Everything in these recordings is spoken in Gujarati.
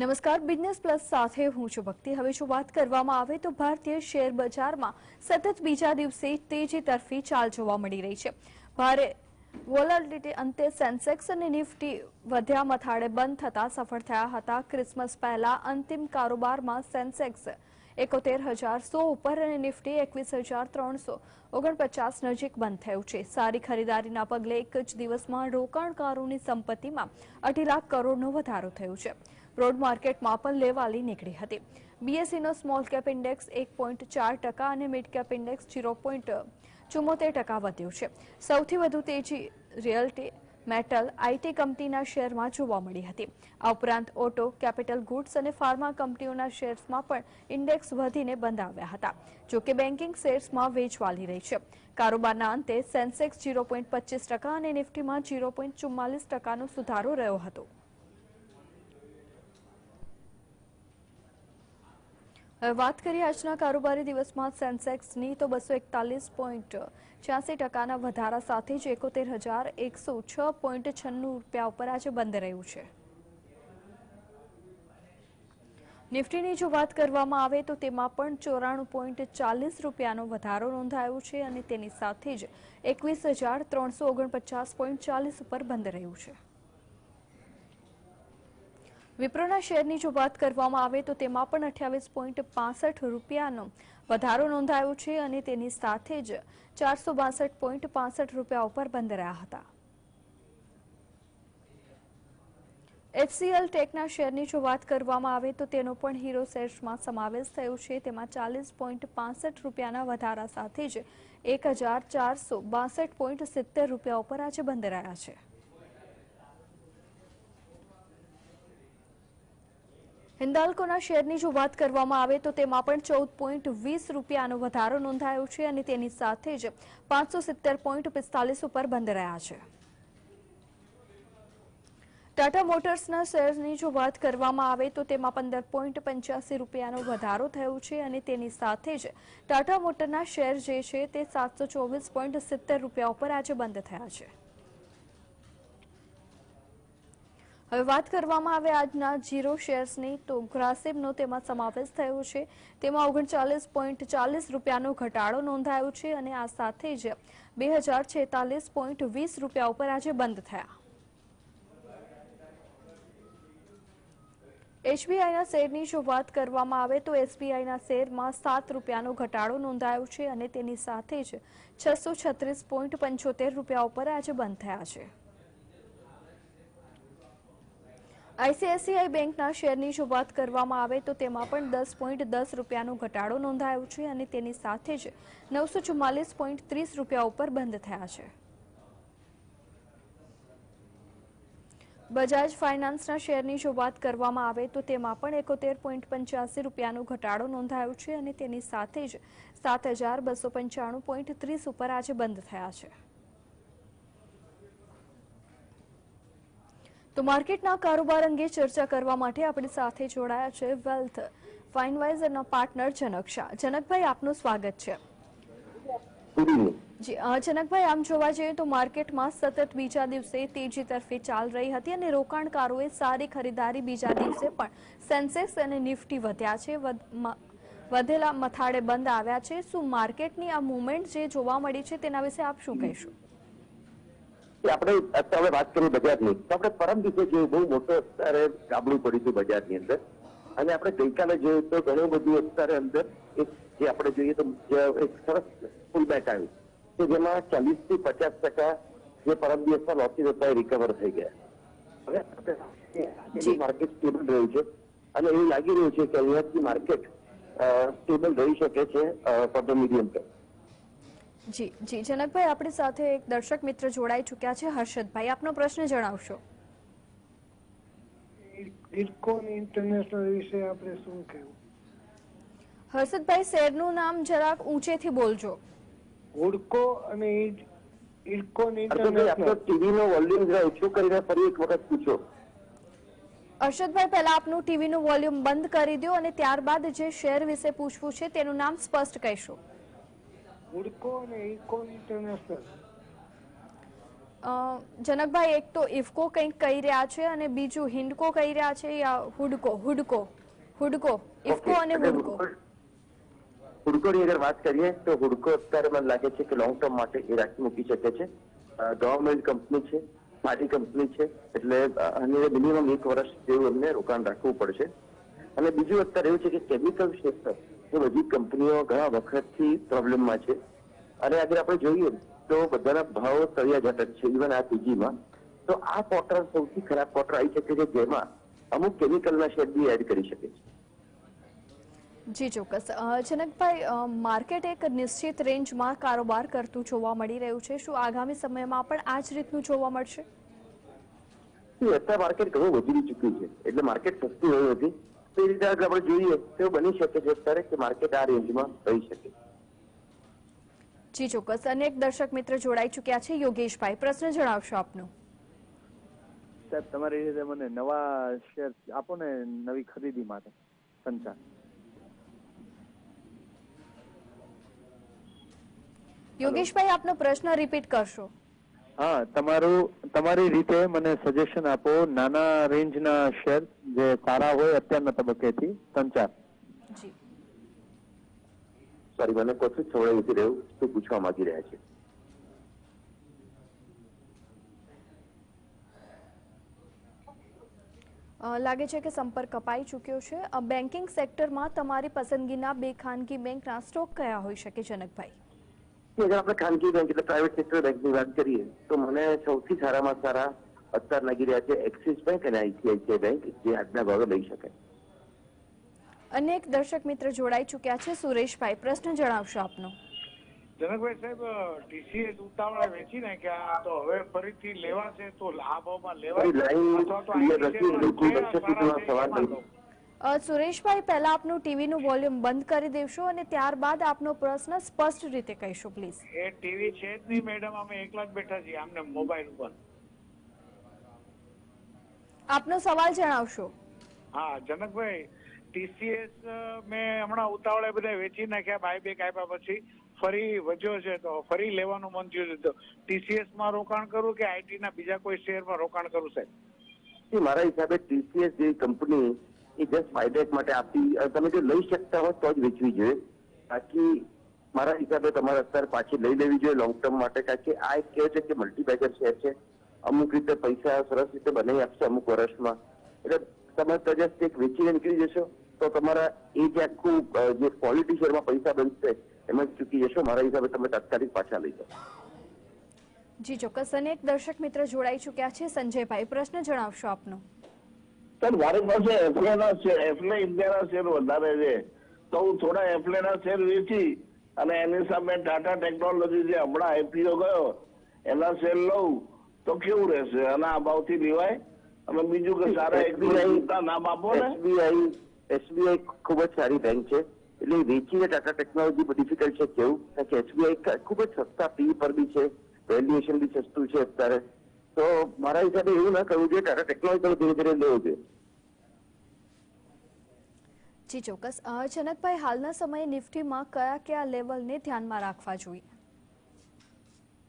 નમસ્કાર બિઝનેસ પ્લસ સાથે હું છું ભક્તિ. હવે જો વાત કરવામાં આવે તો ભારતીય શેર બજારમાં સતત બીજા દિવસે તેજી તરફી ચાલ જોવા મળી રહી છે. ભારે વોલાટિલિટી અંતે સેન્સેક્સ અને નિફ્ટી વધ્યા, મથાળે બંધ થતા સફળ થયા હતા. ક્રિસમસ પહેલા અંતિમ કારોબારમાં સેન્સેક્સ એકોતેર હજાર સો ઉપર અને નિફ્ટી એકવીસ હજાર ત્રણસો ઓગણપચાસ નજીક બંધ થયું છે. સારી ખરીદારીના પગલે એક જ દિવસમાં રોકાણકારોની સંપત્તિમાં અઢી લાખ કરોડનો વધારો થયો છે. બ્રોડ માર્કેટમાં પણ લેવાલી નીકળી હતી. બીએસસીનો સ્મોલ કેપ ઇન્ડેક્સ એક પોઈન્ટ ચાર ટકા અને mid cap index zero point ચુમ્મોતેર ટકા વધ્યું છે. સૌથી વધુ તેજી રિયલ્ટી મેટલ આઈટી કંપનીના શેરમાં જોવા મળી હતી. આ ઉપરાંત ઓટો કેપિટલ ગુડ્સ અને ફાર્મા કંપનીઓના શેર્સમાં પણ ઇન્ડેક્સ વધીને બંધ આવ્યા હતા. જો કે બેન્કિંગ શેર્સમાં વેચવાલી રહી છે. કારોબારના અંતે સેન્સેક્સ ઝીરો પોઈન્ટ પચીસ ટકા અને નિફ્ટીમાં ઝીરો પોઈન્ટ ચુમ્માલીસ ટકાનો સુધારો રહ્યો હતો. વાત કરીએ આજના કારોબારી દિવસમાં સેન્સેક્સની તો બસો એકતાલીસ પોઈન્ટ છ્યાસી ટકાના વધારા સાથે જ એકોતેર હજાર એકસો છ પોઈન્ટ છન્નું રૂપિયા ઉપર આજે બંધ રહ્યું છે. નિફ્ટીની જો વાત કરવામાં આવે તો તેમાં પણ ચોરાણું પોઈન્ટ ચાલીસ રૂપિયાનો વધારો નોંધાયો છે અને તેની સાથે જ એકવીસ હજાર ત્રણસો ઓગણપચાસ પોઈન્ટ ચાલીસ ઉપર બંધ રહ્યું છે. વિપ્રોના શેરની જો વાત કરવામાં આવે તો તેમાં પણ અઠ્યાવીસ પોઈન્ટ પાસઠ રૂપિયાનો વધારો નોંધાયો છે અને તેની સાથે જ ચારસો બાસઠ પોઈન્ટ પાસઠ રૂપિયા ઉપર બંધ રહ્યા હતા. એફસીએલ ટેકના શેરની જો વાત કરવામાં આવે તો તેનો પણ હીરો શેર્સમાં સમાવેશ થયો છે. તેમાં ચાલીસ પોઈન્ટ પાસઠ રૂપિયાના વધારા સાથે જ એક હજાર ચારસો બાસઠ પોઈન્ટ સિત્તેર રૂપિયા ઉપર આજે બંધ રહ્યા છે. હિન્દાલ્કોના શેરની જો વાત કરવામાં આવે તો તેમાં પણ ચૌદ પોઈન્ટ વીસ રૂપિયાનો વધારો નોંધાયો છે અને તેની સાથે જ પાંચસો સિત્તેર પોઈન્ટ પિસ્તાલીસ ઉપર બંધ રહ્યા છે. ટાટા મોટર્સના શેરની જો વાત કરવામાં આવે તો તેમાં પંદર પોઈન્ટ પંચ્યાસી રૂપિયાનો વધારો થયો છે અને તેની સાથે જ ટાટા મોટરના શેર જે છે તે સાતસો ચોવીસ પોઈન્ટ સિત્તેર રૂપિયા ઉપર આજે બંધ થયા છે. હવે વાત કરવામાં આવે આજના જીરો શેર્સની તો ગ્રાસિમનો તેમાં સમાવેશ થયો છે. તેમાં ઓગણચાલીસ પોઈન્ટ ચાલીસ રૂપિયાનો ઘટાડો નોંધાયો છે અને આ સાથે જ બે હજાર છેતાલીસ પોઈન્ટ વીસ રૂપિયા ઉપર આજે બંધ થયા. એસબીઆઈના શેરની જો વાત કરવામાં આવે, તો એસબીઆઈના શેરમાં સાત રૂપિયાનો ઘટાડો નોંધાયો છે અને તેની સાથે જ છસો છત્રીસ પોઈન્ટ પંચોતેર રૂપિયા ઉપર આજે બંધ થયા છે. આઈસીઆઈસીઆઈ બેંકના શેરની જો વાત કરવામાં આવે તો તેમાં પણ દસ પોઈન્ટ દસ રૂપિયાનો ઘટાડો નોંધાયો છે અને તેની સાથે જ નવસો ચુમ્માલીસ પોઈન્ટ ત્રીસ રૂપિયા ઉપર બંધ થયા છે. બજાજ ફાઇનાન્સના શેરની જો વાત કરવામાં આવે તો તેમાં પણ એકોતેર પોઈન્ટ પંચ્યાસી રૂપિયાનો ઘટાડો નોંધાયો છે અને તેની સાથે જ સાત હજાર બસો પંચાણું પોઈન્ટ ત્રીસ ઉપર આજે બંધ થયા છે. તો માર્કેટના કારોબાર અંગે ચર્ચા કરવા માટે આપણી સાથે જોડાયા છે વેલ્થ ફાઇનવાઇઝરના પાર્ટનર જનક શાહ જનકભાઈ આપનું સ્વાગત છે. જી જનકભાઈ આમ જોવા જઈએ તો માર્કેટમાં સતત બીજા દિવસે તેજી તરફે ચાલ રહી હતી અને રોકાણકારોએ સારી ખરીદારી બીજા દિવસે પણ સેન્સેક્સ અને નિફ્ટી વધ્યા છે. વધેલા મથાળે બંધ આવ્યા છે. શું માર્કેટની આ મુવમેન્ટ જે જોવા મળી છે તેના વિશે આપ શું કહેશો? કે આપણે અત્યારે વાત કરીએ બજારની તો આપણે પરમ દિવસે જોયું બહુ મોટો અત્યારે ગાબડું પડ્યું હતું બજારની અંદર અને આપણે ગઈકાલે જોયું તો ઘણું બધું અત્યારે અંદર એક જે આપણે જોઈએ તો એક સરસ ફૂલ બેક આવ્યું કે જેમાં ચાલીસથી પચાસ ટકા જે પરમ દિવસના લોસીસ હતા એ રિકવર થઈ ગયા. હવે માર્કેટ સ્ટેબલ રહ્યું છે અને એવું લાગી રહ્યું છે કે અહીંયાથી માર્કેટ સ્ટેબલ રહી શકે છે ફોર ધ મીડિયમ ટર્મ જી જી. જનકભાઈ આપણી સાથે એક દર્શક મિત્ર જોડાઈ ચૂક્યા છે. હર્ષદભાઈ આપનો પ્રશ્ન જણાવશો. ઇરકોન ઇન્ટરનેશનલ વિશે આપણે શું કહેવું? હર્ષદભાઈ શેરનું નામ જરાક ઊંચેથી બોલજો. હુડકો અને ઇરકોન હર્ષદભાઈ આપણો આપનું ટીવી નો વોલ્યુમ જરા ઓછું કરીને ફરી એક વખત પૂછો? હર્ષદભાઈ પહેલા આપનું ટીવીનું વોલ્યુમ બંધ કરી દો અને ત્યારબાદ જે શેર વિશે પૂછવું છે તેનું નામ સ્પષ્ટ કહેશો. હુડકો અને ઇકો ઇન્ટરનેશનલ. જનકભાઈ એક તો ઇફકો કંઈક કહી રહ્યા છે અને બીજું હિન્ડકો કહી રહ્યા છે યા હુડકો? હુડકો. હુડકો. ઇફકો અને હુડકો. હુડકોની અગર વાત કરીએ તો હુડકો અત્યારે મને લાગે છે કે લોંગ ટર્મ માટે એ રાખી મૂકી શકે છે. ગવર્મેન્ટ કંપની છે મારી કંપની છે એટલે અને મિનિમમ એક વર્ષ જેવું એમને રોકાણ રાખવું પડશે. અને બીજું અત્યારે એવું છે કે કેમિકલ ક્ષેત્ર એ બધી કંપનીઓ ઘણા વખતથી પ્રોબ્લેમમાં છે. અને અગર આપણે જોઈએ તો બધાના ભાવ તળિયા ઘટક છે ઇવન આ પીજીમાં તો આ ક્વાર્ટર સૌથી ખરાબ ક્વાર્ટર આવી શકે છે જેમાં અમુક કેમિકલના શેડ બી એડ કરી શકે છે. જી ચોક્કસ. જનકભાઈ માર્કેટ એક નિશ્ચિત રેન્જમાં કારોબાર કરતું જોવા મળી રહ્યું છે. શું આગામી સમયમાં પણ આ જ રીતનું જોવા મળશે? અત્યારે માર્કેટ ઘણું વધી ચૂક્યું છે. એટલે માર્કેટ સસ્તું હોય નથી. તે રીતે આગળ આપણે જોઈએ તો બની શકે છે અત્યારે કે માર્કેટ આ રેન્જમાં રહી શકે. જી ચોક્કસ. અનેક દર્શક મિત્ર જોડાઈ ચૂક્યા છે. યોગેશભાઈ પ્રશ્ન જણાવશો આપનો. સાહેબ તમારી રીતે મને નવા શેર આપો ને નવી ખરીદી માટે સંચાર. યોગેશભાઈ આપનો પ્રશ્ન રિપીટ કરશો. હા તમારું તમારી રીતે મને સજેશન આપો. નાના રેન્જના શેર જે સારા હોય અત્યારના તબક્કેથી. ત્રણ જી. સોરી મને કશું જ સમજાઈ નથી રહ્યું શું પૂછવા માંગી રહ્યા છે? લાગે છે કે સંપર્ક કપાઈ ચૂક્યો છે. બેન્કિંગ સેક્ટરમાં તમારી પસંદગીના બે ખાનગી બેંકના સ્ટોક કયા હોઈ શકે જનકભાઈ? અગર આપણે ખાનગી બેંક એટલે પ્રાઇવેટ સેક્ટર બેંકની વાત કરીએ તો મને સૌથી સારામાં સારા અત્યાર લાગી રહ્યા છે એક્સિસ બેંક અને આઈસીઆઈસીઆઈ બેંક જે આજના ભાવે લઈ શકાય. અનેક દર્શક મિત્ર જોડાઈ ચૂક્યા છે. સુરેશભાઈ પ્રશ્ન જણાવશો આપનો. જનકભાઈ સાહેબ ટીસીએસ ઉતાવળે વેચી નાખ્યા તો હવે ફરીથી લેવાશે તો લાભોમાં લેવાય અથવા તો સવાલ સુરેશભાઈ પહેલા આપનું ટીવીનું વોલ્યુમ બંધ કરી દેશો અને ત્યારબાદ આપનો પ્રશ્ન સ્પષ્ટ રીતે કહીશો પ્લીઝ. એ ટીવી છે જ નહીં મેડમ. અમે એકલા જ બેઠા છીએ અમને મોબાઈલ ઉપર. આપનો સવાલ જણાવશો. હા જનકભાઈ ટીસીએસ મેં હમણાં ઉતાવળે બધા વેચી નાખ્યા બાય બેક આપ્યા પછી. ફરી વધ્યો છે તો ફરી લેવાનું મન થયું છે. તો ટીસીએસમાં રોકાણ કરું કે આઈટી ના બીજા કોઈ શેરમાં રોકાણ કરું સાહેબ? મારા હિસાબે ટીસીએસ જેવી કંપની એ જસ્ટ બાયબેક માટે આપી તમે જો લઈ શકતા હો તો જ વેચવી જોઈએ. બાકી મારા હિસાબે તમારે અત્યારે પાછી લઈ લેવી જોઈએ લોંગ ટર્મ માટે, કારણ કે આ એક કહે છે કે મલ્ટીબેગર શેર છે. અમુક રીતે પૈસા સરસ રીતે બનાવી આપશે અમુક વર્ષમાં. એટલે તમે તજસ્ટ એક વેચીને નીકળી જશો, તો તમારા એ જે આખું જે ક્વોલિટી શેરમાં પૈસા બનશે, એમાં ચૂકી જશો. મારા હિસાબે તમે તાત્કાલિક પાછા લઈ જાઓ. જી, ચોક્કસ. અને એક દર્શક મિત્ર જોડાઈ ચૂક્યા છે, સંજયભાઈ. પ્રશ્ન જણાવશો આપનો. સર મારી પાસે એફલે ના શેર એફલે ઇન્ડિયાના શેર વધારે છે. તો હું થોડા એફલે ના શેર વેચી અને એની સામે ટાટા ટેકનોલોજી જે હમણાં આઈપીઓ ગયો એના શેર લઉં તો કેવું રહેશે? અને આ ભાવથી લેવાય અને બીજું કે સારા એક નામ આપો ને. એસબીઆઈ એસબીઆઈ ખૂબ જ સારી બેંક છે. એટલે વેચીને ટાટા ટેકનોલોજી ડિફિકલ્ટ છે કેવું? કારણ કે એસબીઆઈ ખૂબ જ સસ્તા પી પર બી છે વેલ્યુએશન બી સસ્તું છે અત્યારે. તો મારા હિસાબે એવું ના કરવું જોઈએ ટાટા ટેકનોલોજી ધીરે ધીરે લેવું જોઈએ. જી ચોક્કસ. જનકભાઈ હાલના સમયે નિફ્ટીમાં કયા કયા લેવલને ધ્યાનમાં રાખવા જોઈએ?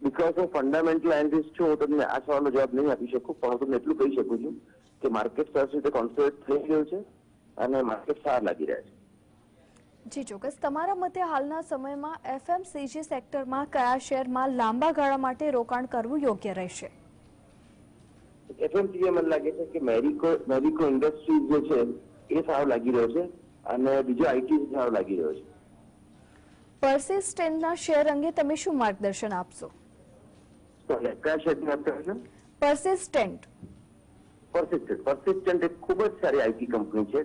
બીકોઝ હું ફંડામેન્ટલ એનાલિસ્ટ છું હું તમને આ સવાલનો જવાબ નહીં આપી શકું પણ હું તમને એટલું કહી શકું છું કે માર્કેટ સરસ રીતે કોન્સન્ટ્રેટ થઈ ગયું છે અને માર્કેટ સારા લાગી રહ્યા છે. જી ચોક્કસ. તમારા મતે હાલના સમયમાં એફએમસીજી સેક્ટરમાં કયા શેરમાં લાંબા ગાળા માટે રોકાણ કરવું યોગ્ય રહેશે? એફએમસીજી મને લાગે છે કે મેરિકો મેરિકો ઇન્ડસ્ટ્રીઝ જે છે એ સારો લાગી રહ્યો છે અને બીજો આઈટી સારો લાગી રહ્યો છે. પર્સિસ્ટેન્ટના શેર અંગે તમે શું માર્ગદર્શન આપશો? કયા શેરની વાત કરો છો? પર્સિસ્ટેન્ટ પર્સિસ્ટન્ટ પર્સિસ્ટન્ટ એક ખૂબ જ સારી આઈટી કંપની છે.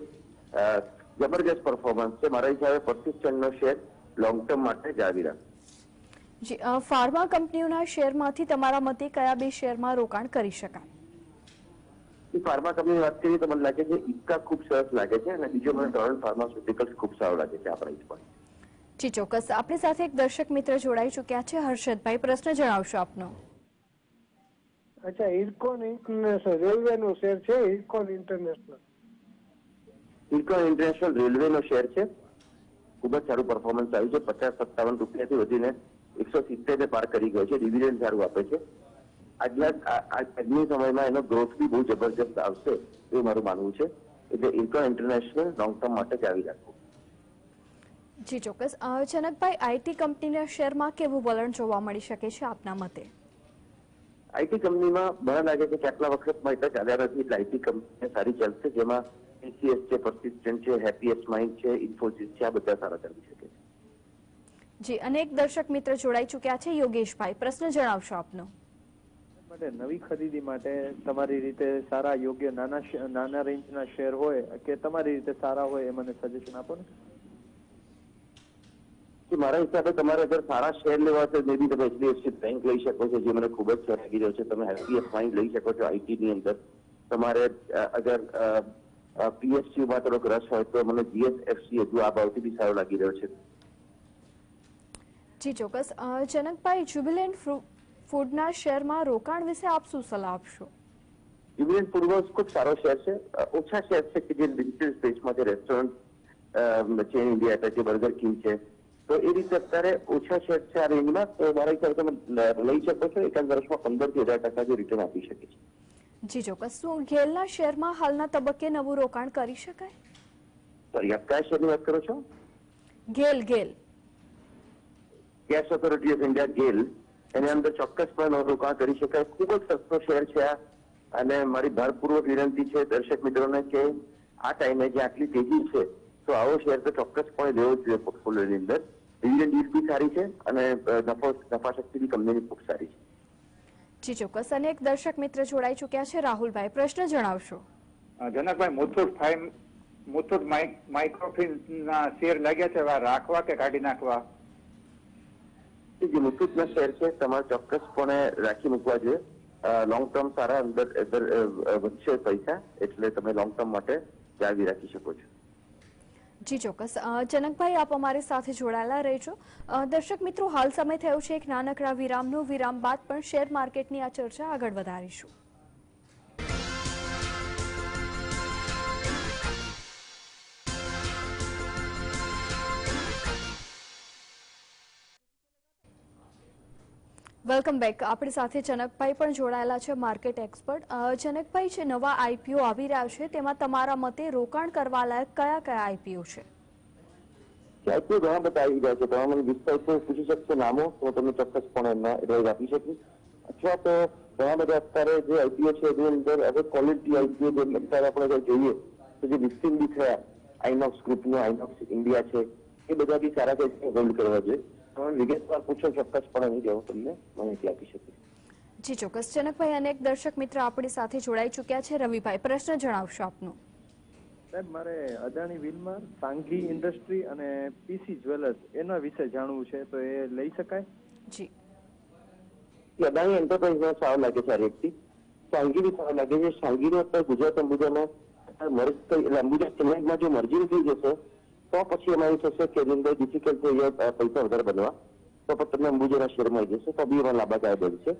જબરજસ્ત પરફોર્મન્સ છે. મારા હિસાબે પર્સિસ્ટન્ટનો શેર લોંગ ટર્મ માટે જાળવી રાખ ફાર્મા કંપનીઓના શેરમાંથી તમારા મતે કયા બે શેરમાં રોકાણ કરી શકાય? એ ફાર્મા કંપની વાત કરીએ તો મને લાગે છે ઇક્કા ખૂબ સરસ લાગે છે અને બીજો મને ટોરન્ટ ફાર્માસ્યુટિકલ્સ ખૂબ સારું લાગે છે આપણા પ્રાઇસ જી ચોક્કસ. આપણી સાથે એક દર્શક મિત્ર જોડાઈ ચૂક્યા છે. હર્ષદભાઈ પ્રશ્ન જણાવશો આપનો. અચ્છા ઇરકોન ઇન્ટરનેશનલ રેલવે નો શેર છે ઇરકોન ઇન્ટરનેશનલ ઇરકોન ઇન્ટરનેશનલ રેલવેનો શેર છે. ખૂબ જ સારું પરફોર્મન્સ આવ્યું છે. પચાસ સત્તાવન રૂપિયાથી વધીને એકસો સિત્તેર પાર કરી ગયો છે. ડિવિડન્ડ સારું આપે છે. આજના આજની સમયમાં એનો ગ્રોથ બી બહુ જબરજસ્ત આવશે એ મારું માનવું છે. એટલે ઇન્કમ ઇન્ટરનેશનલ લોંગ ટર્મ માટે જાવી રાખવું. જી ચોક્કસ. જનકભાઈ આઈટી કંપનીના શેરમાં કેવું વલણ જોવા મળી શકે છે આપના મતે? આઈટી કંપનીમાં મને લાગે છે કે આટલા વખત મળતા ચાલ્યા નથી. એટલે આઈટી કંપની સારી ચાલશે જેમાં ટીસીએસ છે પર્સિસ્ટન્ટ છે હેપીએસ્ટ માઇન્ડ છે ઇન્ફોસિસ છે આ બધા સારા ચાલી શકે છે. જી અનેક દર્શક મિત્ર જોડાઈ ચુક્યા છે. યોગેશભાઈ પ્રશ્ન જણાવશો આપનો. માટે નવી ખરીદી માટે તમારી રીતે સારા યોગ્ય નાના નાના રેન્જના શેર હોય કે તમારી રીતે સારા હોય એ મને સજેશન આપો ને. મારા હિસાબે તમારે અગર સારા શેર લેવા છે મેબી તમે એચડીએફસી બેંક લઈ શકો છો જે મને ખૂબ જ સારો લાગી રહ્યો છે. તમે માઇન્ડ લઈ શકો છો આઈટી ની અંદર. તમારે અગર પીએસયુ માં થોડોક રસ હોય તો મને જીએસએફસી હજુ આ ભાવથી બી સારો લાગી રહ્યો છે. જી ચોક્કસ. જનકભાઈ જ્યુબિલેન્ટ ફ્રુ- ફૂડના શેરમાં રોકાણ વિશે આપ શું સલાહ આપશો? યુનિયન ફૂડવર્સ ખૂબ સારો શેર છે. ઓછા શેર છે કે જે ડિજિટલ સ્પેસમાં જે રેસ્ટોરન્ટ ચેન ઇન્ડિયા હતા જે બર્ગર કિંગ છે. તો એ રીતે અત્યારે ઓછા શેર છે આ રેન્જમાં. તો મારા હિસાબે તમે લઈ શકો છો. એકાદ વર્ષમાં પંદરથી હજાર ટકા જે રિટર્ન આપી શકે છે. જી ચોક્કસ. શું ગેલના શેરમાં હાલના તબક્કે નવું રોકાણ કરી શકાય? સોરી આપ કયા શેરની વાત કરો છો? GAIL GAIL gas authority of India GAIL એની અંદર ચોક્કસપણે રોકાણ કરી શકાય ખૂબ જ સસ્તો શેર છે આ. અને મારી ભારપૂર્વક વિનંતી છે દર્શક મિત્રોને કે આ ટાઈમે જે આટલી તેજી છે તો આવો શેર તો ચોક્કસપણે લેવો જ જોઈએ પોર્ટફોલિયોની અંદર. ડિવિડન્ડ ડીલ બી સારી છે અને નફો નફા શક્તિ બી કંપનીની ખૂબ સારી છે. જી ચોક્કસ. અને એક દર્શક મિત્ર જોડાઈ ચૂક્યા છે. રાહુલભાઈ પ્રશ્ન જણાવશો. જનકભાઈ મુથુટ ફાઇન મુથુટ માઇક્રોફિન્સ ના શેર લાગ્યા છે. રાખવા કે કાઢી નાખવા? કે જે મુથુટના શેર છે તમારે ચોક્કસપણે રાખી મૂકવા જોઈએ. લોંગ ટર્મ સારા અંદર અંદર વધશે પૈસા, એટલે તમે લોંગ ટર્મ માટે જાળવી રાખી શકો છો. જી, ચોક્કસ. જનકભાઈ, આપ અમારી સાથે જોડાયેલા રહેજો. દર્શક મિત્રો, હાલ સમય થયો છે એક નાનકડા વિરામનો. વિરામ બાદ પણ શેર માર્કેટની આ ચર્ચા આગળ વધારીશું. વેલકમ બેક આપણી સાથે જનકભાઈ પણ જોડાયેલા છે માર્કેટ એક્સપર્ટ ચનકભાઈ, જે નવા આઈપીઓ આવી રહ્યા છે, તેમાં તમારા મતે રોકાણ કરવા લાયક કયા કયા આઈપીઓ છે? આઈપીઓ ઘણા બધા આવી ગયા છે. તમે મને વિસ્તારથી પૂછી શકશો નામો, તો તમને ચોક્કસપણે એમના એડવાઇસ આપી શકીશ. અથવા તો ઘણા બધા અત્યારે જે આઈપીઓ છે, એની અંદર હવે ક્વોલિટી આઈપીઓ જે અત્યારે આપણે જોઈએ, તો જે લિસ્ટિંગ બી થયા આઈનોક્સ ગ્રુપનું આઈનોક્સ ઇન્ડિયા છે, એ બધા બી સારા છે હોલ્ડ કરવા જોઈએ. વિગતવાર પૂછો ચોક્કસપણે હું જેવું તમને માહિતી આપી શકીશ જી ચોક્કસ. જનકભાઈ અનેક દર્શક મિત્ર આપણી સાથે જોડાઈ ચૂક્યા છે. રવિભાઈ પ્રશ્ન જણાવશો આપનો. સાહેબ મારે અદાણી વિલમાર સાંઘી ઇન્ડસ્ટ્રી અને પીસી જ્વેલર્સ એના વિશે જાણવું છે તો એ લઈ શકાય? જી. અદાણી એન્ટરપ્રાઇઝમાં સારો લાગે છે આ રેટથી સાંગીની સારો લાગે છે. સાંગીનો અત્યારે ગુજરાત અંબુજામાં મર્જ અંબુજા ચેન્નાઈમાં જો મર્જિંગ થઈ જશે તો પછી એમાં એવું થશે કે એની અંદર ડિફિકલ્ટ થઈ પૈસા વધારે બનવા. તો પણ તમને અંબુજાના શેર મળી જશે. તો બી એમાં લાભાદાયક બનશે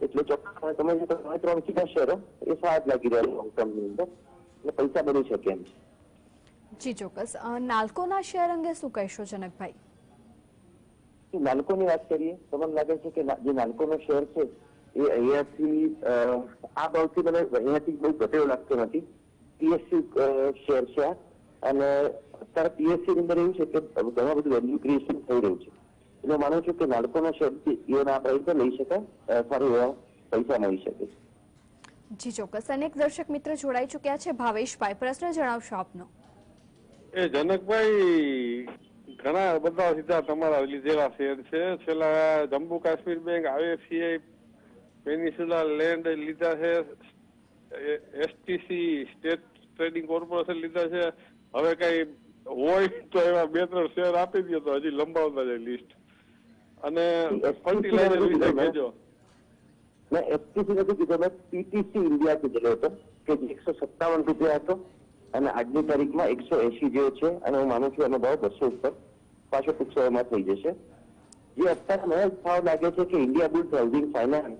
એટલે ચોક્કસ તમે જે ત્રણ સીધા શેરો એ સારા લાગી રહ્યા લોંગ ટર્મની અંદર. એટલે પૈસા બની શકે એમ જી ચોક્કસ. નાલ્કોના શેર અંગે શું કહેશો જનકભાઈ? નાલકોની વાત કરીએ તો મને લાગે છે કે જે જે નાલકોનો શેર છે એ અહીંયાથી આ ભાવથી મને અહીંયાથી બહુ ઘટેલો લાગતો નથી. પીએસસી શેર છે અને અત્યારે પીએસસી ની અંદર એવું છે કે ઘણા બધું વેલ્યુ ક્રિએશન થઈ રહ્યું છે. એટલે માનું છું કે નાલકોના શબ્દ એના પ્રાઇસે લઈ શકાય સારું એવા પૈસા મળી શકે છે. જી ચોક્કસ. અનેક દર્શક મિત્ર જોડાઈ ચુક્યા છે. ભાવેશભાઈ પ્રશ્ન જણાવશો આપનો. એ જનકભાઈ ઘણા બધા સીધા તમારા લીધેલા શેર છે. છેલ્લા જમ્મુ કાશ્મીર બેંક આઈએફસીઆઈ પેનિસ્યુલા લેન્ડ લીધા છે. એસટીસી સ્ટેટ ટ્રેડિંગ કોર્પોરેશન લીધા છે. હવે કઈ હોય તો એવા બે ત્રણ શેર આપી દો તો હજી લંબાવતા જાય લિસ્ટ અને ફર્ટિલાઇઝર વિશે કહેજો. મેં એફટીસી નથી કીધો મેં પીટીસી ઇન્ડિયા કીધેલો હતો કે જે એકસો સત્તાવન રૂપિયા હતો અને આજની તારીખમાં એકસો એસી જેવો છે અને હું માનું છું એનો ભાવ બસો ઉપર પાછો ટૂંક એમાં થઈ જશે. જે અત્યારે મને ભાવ લાગે છે કે ઇન્ડિયા બુલ્સ હાઉસિંગ ફાઇનાન્સ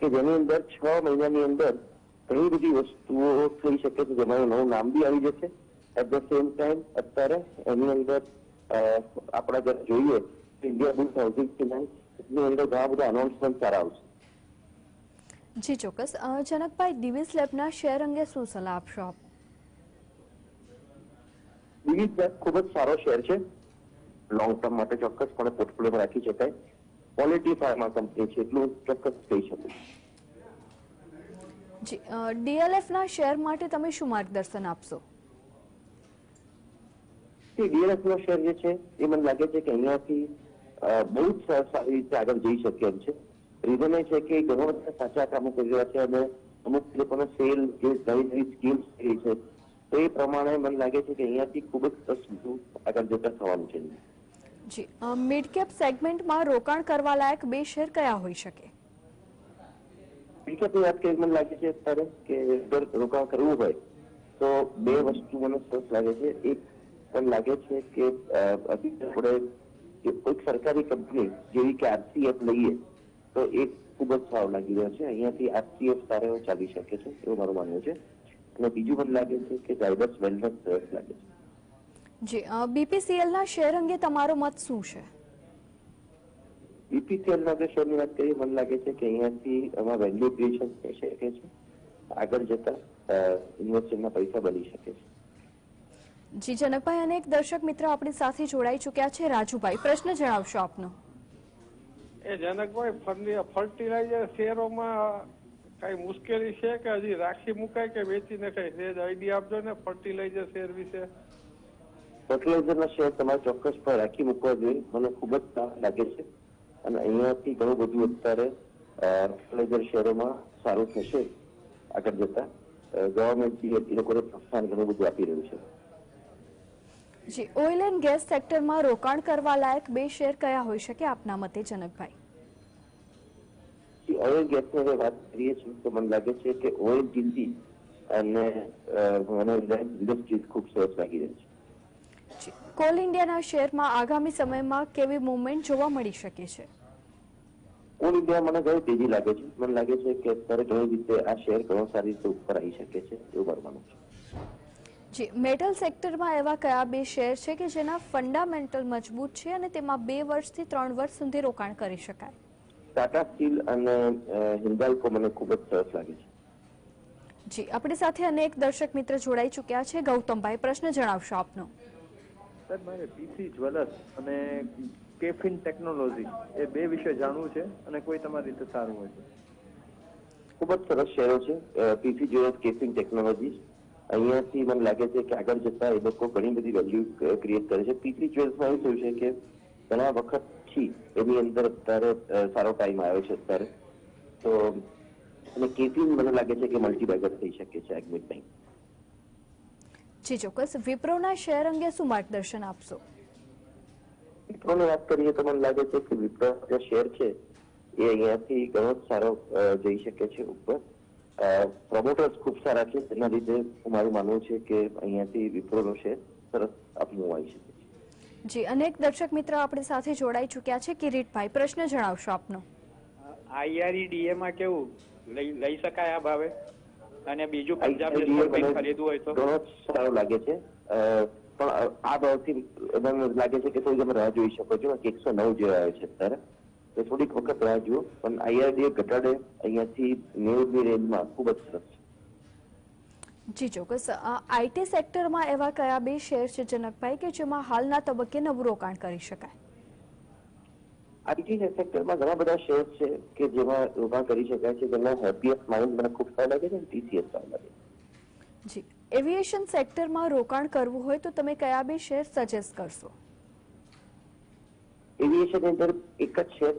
કે જેની અંદર છ મહિનાની અંદર ઘણી બધી વસ્તુઓ થઈ શકે છે જેમાં નવું નામ બી આવી જશે. એટ ધ સેમ ટાઈમ અત્યારે એની અંદર આપણે આપણા જોઈએ ઇન્ડિયા બુલ્સ હાઉસિંગ ફિનાન્સ એની અંદર ઘણા બધા અનાઉન્સમેન્ટ સારા આવશે જી ચોક્કસ. જનકભાઈ દિવિસ લેબના શેર અંગે શું સલાહ આપશો આપ? દિવિસ લેબ ખૂબ જ સારો શેર છે. લોંગ ટર્મ માટે ચોક્કસપણે પોર્ટફોલિયોમાં રાખી શકાય. ક્વોલિટી ફાર્મા કંપની છે એટલું ચોક્કસ કહી શકું. જી ડીએલએફના શેર માટે તમે શું માર્ગદર્શન આપશો? ડીએલએફ નો શેર જે છે એ મને લાગે છે કે અહીંયાથી બહુ જ સારી રીતે આગળ જઈ શકે એમ છે. રીઝન એ છે કે ઘણા બધા સાચા કામો કરી રહ્યા છે અને અમુક લોકોને સેલ જે નવી નવી સ્કીમ થઈ છે તો એ પ્રમાણે મને લાગે છે કે અહીંયાથી ખૂબ જ સરસ આગળ જતા થવાનું છે. જી મિડ કેપ સેગમેન્ટમાં રોકાણ કરવા લાયક બે શેર કયા હોઈ શકે? વિગતની વાત કરી મને લાગે છે અત્યારે કે રોકાણ કરવું હોય તો બે વસ્તુ મને સરસ લાગે છે. એક મને લાગે છે કે આપણે કોઈક સરકારી કંપની જેવી કે આરસીએફ લઈએ તો એ ખૂબ જ સારો લાગી રહ્યો છે. અહીંયાથી આરસીએફ સારા એવો ચાલી શકે છે એવું મારું માનવું છે. અને બીજું મને લાગે છે કે ઝાયડસ વેલનેસ લાગે છે. જી બીપીસીએલના શેર અંગે તમારો મત શું છે? બીપીસીએલ ના જે શેરની વાત કરીએ મને લાગે છે કે અહીંયાથી એમાં વેલ્યુ ક્રિએશન થઈ શકે છે. આગળ જતા ઇન્વેસ્ટરના પૈસા બની શકે છે. જી જનકભાઈ અને એક દર્શક મિત્ર આપણી સાથે જોડાઈ ચૂક્યા છે. રાજુભાઈ પ્રશ્ન જણાવશો આપનો. એ જનકભાઈ ફર્ટિલાઇઝર શેરોમાં કઈ મુશ્કેલી છે કે હજી રાખી મુકાય કે વેચી નખાય સેજ આઈડિયા આપજો ને ફર્ટિલાઇઝર શેર વિશે. ફર્ટિલાઇઝરના શેર તમારે ચોક્કસ પર રાખી મૂકવા જોઈએ. મને ખૂબ જ સારું લાગે છે. અને અહીંયાથી ઘણું બધું અત્યારે ફર્ટિલાઇઝર શેરોમાં સારું થશે આગળ જતા. ગવર્મેન્ટ એ લોકોને પ્રોત્સાહન ઘણું બધું આપી રહ્યું છે. જી ઓઇલ એન્ડ ગેસ સેક્ટરમાં રોકાણ કરવા લાયક બે શેર કયા હોઈ શકે આપના મતે જનકભાઈ? ઓઇલ ગેસની હવે વાત કરીએ છીએ તો મને લાગે છે કે ઓએનજીસી અને મને ઇન્ડસ્ટ્રીઝ ખૂબ સરસ લાગી રહી છે. જી કોલ ઇન્ડિયાના શેરમાં આગામી સમયમાં કેવી મુવમેન્ટ જોવા મળી શકે છે? કોલ ઇન્ડિયા મને ઘણી તેજી લાગે છે. મને લાગે છે કે અત્યારે ઘણી રીતે આ શેર ઘણો સારી રીતે ઉપર આવી શકે છે એવું મારું માનવું છે. જી મેટલ સેક્ટરમાં એવા કયા બે શેર છે કે જેના ફંડામેન્ટલ મજબૂત છે અને તેમાં બે વર્ષથી ત્રણ વર્ષ સુધી રોકાણ કરી શકાય? ટાટા સ્ટીલ અને હિન્દાલ્કો મને ખૂબ જ સરસ લાગે છે. જી આપણી સાથે અનેક દર્શક મિત્ર જોડાઈ ચૂક્યા છે. ગૌતમભાઈ પ્રશ્ન જણાવશો આપનો. સર મારે પીસી જ્વેલર્સ અને કેફિન ટેકનોલોજી એ બે વિશે જાણવું છે અને કોઈ તમારી રીતે સારું હોય છે ખૂબ જ સરસ શેરો છે. પીસી જ્વેલર્સ કેફિન ટેકનોલોજી અહીંયાથી મને લાગે છે કે આગળ જતા એ લોકો ઘણી બધી વેલ્યુ ક્રિએટ કરે છે. પીસી જ્વેલર્સમાં એવું થયું છે કે ઘણા વખતથી એની અંદર અત્યારે સારો ટાઈમ આવ્યો છે અત્યારે. તો અને કેફીન મને લાગે છે કે મલ્ટીબેગર થઈ શકે છે એડમિટ બેંક જી ચોક્કસ. વિપ્રોના શેર અંગે શું માર્ગદર્શન આપશો? વિપ્રોની વાત કરીએ તો મને લાગે છે કે વિપ્રો જે શેર છે એ અહીંયાથી ઘણો જ સારો જઈ શકે છે ઉપર. પ્રમોટર્સ ખૂબ સારા છે. તેના લીધે હું મારું માનવું છે કે અહીંયાથી વિપ્રોનો છે સરસ આપનું આવી શકે છે. જી અનેક દર્શક મિત્ર આપણી સાથે જોડાઈ ચૂક્યા છે. કિરીટભાઈ પ્રશ્ન જણાવશો આપનો. આઈઆરઈડીએ માં કેવું? લઈ શકાય આ ભાવે? અને બીજું પંજાબ નેશનલ બેંક ખરીદવું હોય તો? ઘણો સારો લાગે છે. અ, પણ આ ભાવથી મને લાગે છે કે થોડી તમે રાહ જોઈ શકો છો. કે એકસો નવ જે આવે છે અત્યારે. તો થોડીક વખત રાહ જુઓ. પણ આઈઆરડીએ ઘટાડે અહીંયાથી નેવું રેન્જમાં ખૂબ જ સરસ છે. જી ચોક્કસ. આઈટી સેક્ટરમાં એવા કયા બે શેર છે જનકભાઈ કે જેમાં હાલના તબક્કે નવું રોકાણ કરી શકાય? આઈટી સેક્ટરમાં ઘણા બધા શેર છે કે જેમાં રોકાણ કરી શકાય છે. જેમાં હેપીએસ્ટ માઇન્ડ મને ખૂબ સારું લાગે છે અને ટીસીએસ સારું લાગે જી. એવિએશન સેક્ટરમાં રોકાણ કરવું હોય તો તમે કયા બે શેર સજેસ્ટ કરશો? એવિએશન અંદર એક જ છે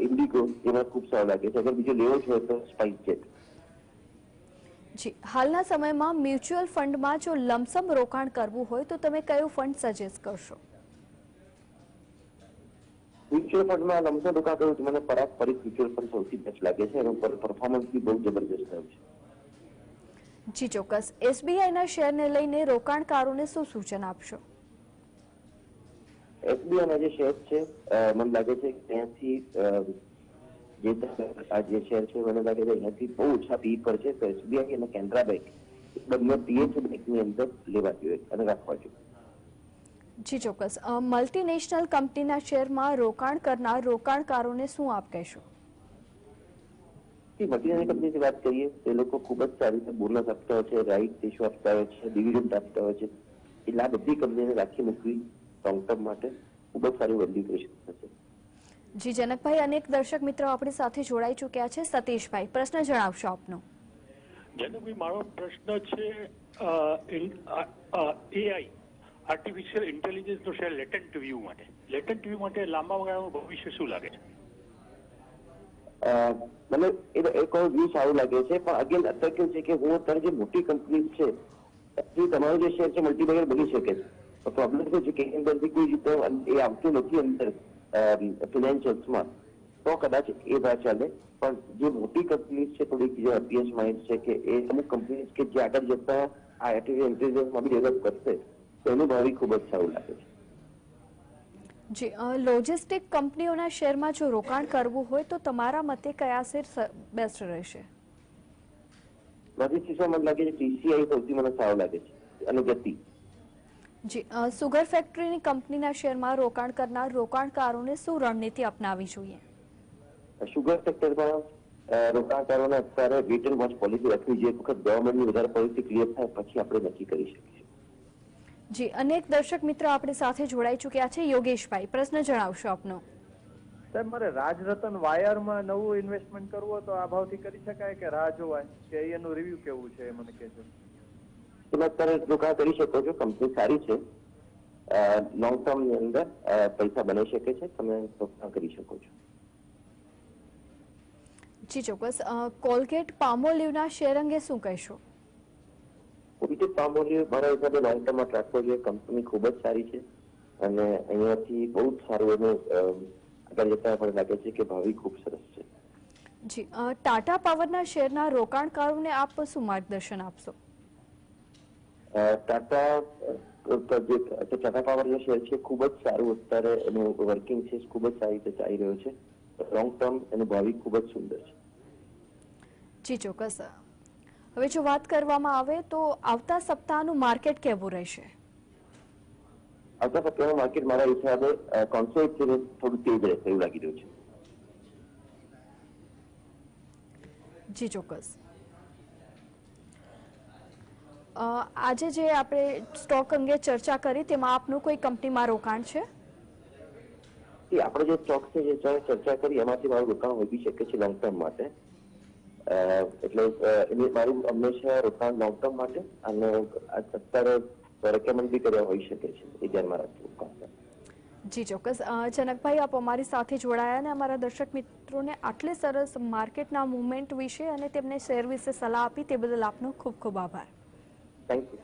ઇન્ડિગો જેમાં ખૂબ સારું લાગે છે અગર બીજો લેવો હોય તો સ્પાઇસ જેટ જી હાલના સમયમાં મ્યુચ્યુઅલ ફંડમાં જો લમસમ રોકાણ કરવું હોય તો તમે કયો ફંડ સજેસ્ટ કરશો મ્યુચ્યુઅલ ફંડમાં લમસમ રોકાણ કરવું તો મને પરાગ ફરી મ્યુચ્યુઅલ ફંડ સૌથી બેસ્ટ લાગે છે એનું પરફોર્મન્સ બી બહુ જબરદસ્ત રહ્યું છે જી ચોક્કસ એસબીઆઈના શેરને લઈને રોકાણકારોને શું સૂચન આપશો એસબીઆઈ ના જે શેર છે મને લાગે છે કે ત્યાંથી જે આ જે શેર છે મને લાગે છે અહીંયાથી બહુ ઓછા પી પર છે. તો એસબીઆઈ અને કેનરા બેંક બંને પીએચ બેંકની અંદર લેવા જોઈએ અને રાખવા જોઈએ. જી ચોક્કસ. મલ્ટીનેશનલ કંપનીના શેરમાં રોકાણ કરનાર રોકાણકારોને શું આપ કહેશો? મલ્ટીનેશનલ કંપનીની વાત કરીએ તે લોકો ખૂબ જ સારી રીતે બોનસ આપતા હોય છે રાઈટ ઇશ્યુ આપતા હોય છે ડિવિડન્ડ આપતા હોય છે. એટલે આ બધી કંપનીને રાખી મૂકવી લોંગ ટર્મ માટે ખૂબ જ સારું વેલ્યુએશન થશે જી જનકભાઈ અનેક દર્શક મિત્રો આપણી સાથે જોડાઈ ચૂક્યા છે. સતીશભાઈ પ્રશ્ન જણાવશો આપનો. જનકભાઈ મારો પ્રશ્ન છે એઆઈ આર્ટિફિશિયલ ઇન્ટેલિજન્સનો શેર લેટન્ટ વ્યૂ માટે. લેટન્ટ વ્યૂ માટે લાંબા ગાળાનું ભવિષ્ય શું લાગે છે? મને એ એક વ્યૂ સારું લાગે છે પણ અગેન અત્યારે કેવું છે કે હું અત્યારે જે મોટી કંપની છે એ તમારું જે શેર છે મલ્ટીબેગર બની શકે છે. પ્રોબ્લેમ શું છે કે અંદરથી કોઈ રીતે એ આવતું નથી અંદર ફિનાન્શિયલ્સમાં તો કદાચ એ ભાવ ચાલે પણ જે મોટી કંપની છે થોડીક જે અપીએસ માઇન્ડ છે કે એ અમુક કંપની કે જે આગળ જતા આર્ટિફિશિયલ ઇન્ટેલિજન્સમાં બી ડેવલપ કરશે તો એનું ભાવિ ખૂબ જ સારું લાગે છે જી લોજિસ્ટિક કંપનીઓના શેરમાં જો રોકાણ કરવું હોય તો તમારા મતે કયા શેર બેસ્ટ રહેશે લોજિસ્ટિક્સમાં મને લાગે છે ટીસીઆઈ સૌથી મને સારું લાગે છે અને ગતિ જી સુગર ફેક્ટરીની કંપનીના શેરમાં રોકાણ કરનાર રોકાણકારોને શું રણનીતિ અપનાવી જોઈએ? સુગર સેક્ટરમાં રોકાણકારોને અત્યારે વેટ વોચ પોલિસી રાખવી જોઈએ. વખત ગવર્મેન્ટની વધારે પોલિસી ક્લિયર થાય પછી આપણે નક્કી કરી શકીએ જી અનેક દર્શક મિત્રો આપણી સાથે જોડાઈ ચૂક્યા છે. યોગેશભાઈ પ્રશ્ન જણાવશો આપનો? સાહેબ મારે રાજરતન વાયરમાં નવું ઇન્વેસ્ટમેન્ટ કરવું હોય તો આ ભાવથી કરી શકાય કે રાહ જોવાય કે એનું રિવ્યુ કેવું છે એ મને કહેજો. તમે અત્યારે રોકાણ કરી શકો છો કંપની સારી છે. લોંગ ટર્મની અંદર પૈસા બની શકે છે તમે રોકાણ કરી શકો છો. જી ચોક્કસ. કોલગેટ પામોલીવના શેર અંગે શું કહેશો? કોલગેટ પામોલીવ મારા હિસાબે લોંગ ટર્મમાં રાખવો જોઈએ. કંપની ખૂબ જ સારી છે. અને અહીંયાથી બહુ જ સારું એનું આગળ જતા મને લાગે છે કે ભાવિ ખૂબ સરસ છે. જી ટાટા પાવરના શેરના રોકાણકારોને આપ શું માર્ગદર્શન આપશો? ટાટા ટાટા પાવર જે શેર છે ખૂબ જ સારું અત્યારે એનું વર્કિંગ છે ખૂબ જ સારી રીતે ચાલી રહ્યું છે. લોંગ ટર્મ એનું ભાવિ ખૂબ જ સુંદર છે. જી ચોક્કસ હવે જો વાત કરવામાં આવે તો આવતા સપ્તાહનું માર્કેટ કેવું રહેશે? આવતા સપ્તાહનું માર્કેટ મારા હિસાબે કોન્સેપ્ટ છે થોડું તેજ રહેશે એવું લાગી રહ્યું છે. જી ચોક્કસ. આજે જે આપણે સ્ટોક અંગે ચર્ચા કરી તેમાં આપનું કોઈ કંપનીમાં રોકાણ છે? આપણે જે સ્ટોક છે જે ચર્ચા કરી એમાંથી મારું રોકાણ હોઈ શકે છે લોંગ ટર્મ માટે. એટલે મારું હંમેશા રોકાણ લોંગ ટર્મ માટે અને અત્યારે રેકમેન્ડ બી કર્યા હોઈ શકે છે એ ધ્યાનમાં રાખવું જી ચોક્કસ. જનકભાઈ આપ અમારી સાથે જોડાયા અને અમારા દર્શક મિત્રોને આટલી સરસ માર્કેટના મુવમેન્ટ વિશે અને તેમને શેર વિશે સલાહ આપી તે બદલ આપનો ખૂબ ખૂબ આભાર. થેન્ક યુ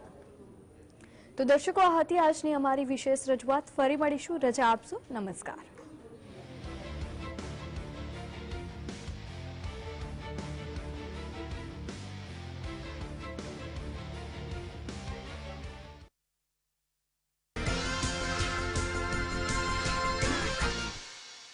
તો દર્શકો, આ હતી આજની અમારી વિશેષ રજૂઆત. ફરી મળીશું. રજા આપશો. નમસ્કાર.